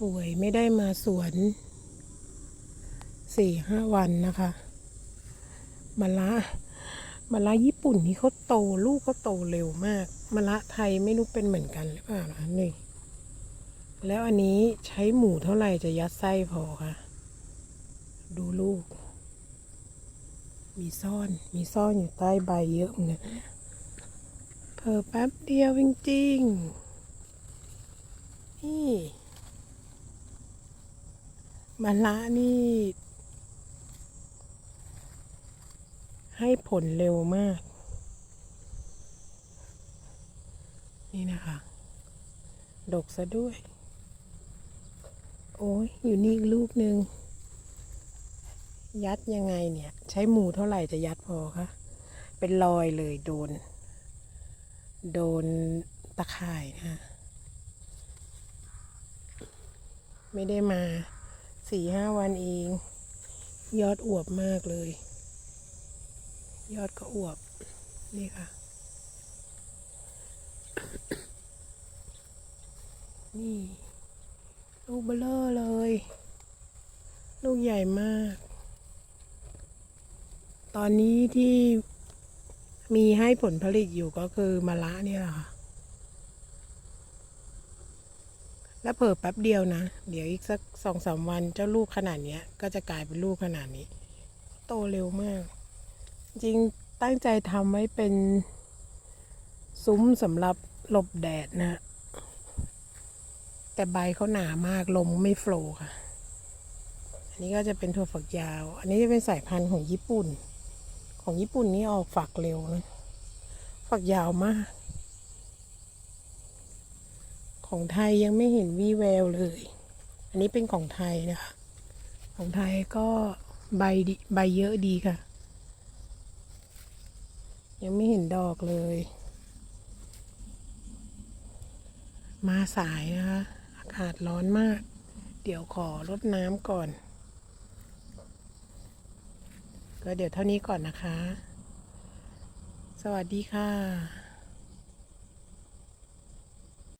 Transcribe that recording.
ป่วยไม่ได้มาสวนสี่ห้าวันนะคะมะละมะละญี่ปุ่นนี่เขาโตลูกเขาโตเร็วมากมะละไทยไม่รู้เป็นเหมือนกันหรือเปล่านะนี่แล้วอันนี้ใช้หมูเท่าไหร่จะยัดไส้พอคะดูลูก มีซ่อน มีซ่อนอยู่ใต้ใบเยอะเหมือนกันเพิ่แป๊บเดียวจริงๆนี่ มะละนี่ ให้ผลเร็วมาก นี่นะคะ ดกซะด้วย โอ้ยอยู่นี่อีกลูกหนึ่งยัดยังไงเนี่ย ใช้หมูเท่าไหร่จะยัดพอคะเป็นรอยเลยโดน โดนตะข่ายนะคะไม่ได้มา สี่ห้าวันเอง ยอดอวบมากเลย ยอดก็อวบ นี่ค่ะ นี่ ลูกเบลเลอร์เลย ลูกใหญ่มาก ตอนนี้ที่มีให้ผลผลิตอยู่ก็คือมะละเนี่ยแหละค่ะ แล้วเผิ่แป๊บเดียวนะ เดี๋ยวอีกสักสองสามวันเจ้าลูกขนาดเนี้ย ก็จะกลายเป็นลูกขนาดนี้ โตเร็วมาก จริงตั้งใจทำไว้เป็น ซุ้มสำหรับหลบแดดนะ แต่ใบเขาหนามากลมไม่โฟล์ค่ะ อันนี้ก็จะเป็นถั่วฝักยาว อันนี้จะเป็นสายพันธุ์ของญี่ปุ่น ของญี่ปุ่นนี่ออกฝักเร็วนะ ฝักยาวมาก ของไทยยังไม่เห็นวี่แววเลย อันนี้เป็นของไทยนะคะ ของไทยก็ใบดีใบเยอะดีค่ะ ยังไม่เห็นดอกเลย มาสายนะคะ อากาศร้อนมาก เดี๋ยวขอรดน้ำก่อน ก็เดี๋ยวเท่านี้ก่อนนะคะ สวัสดีค่ะ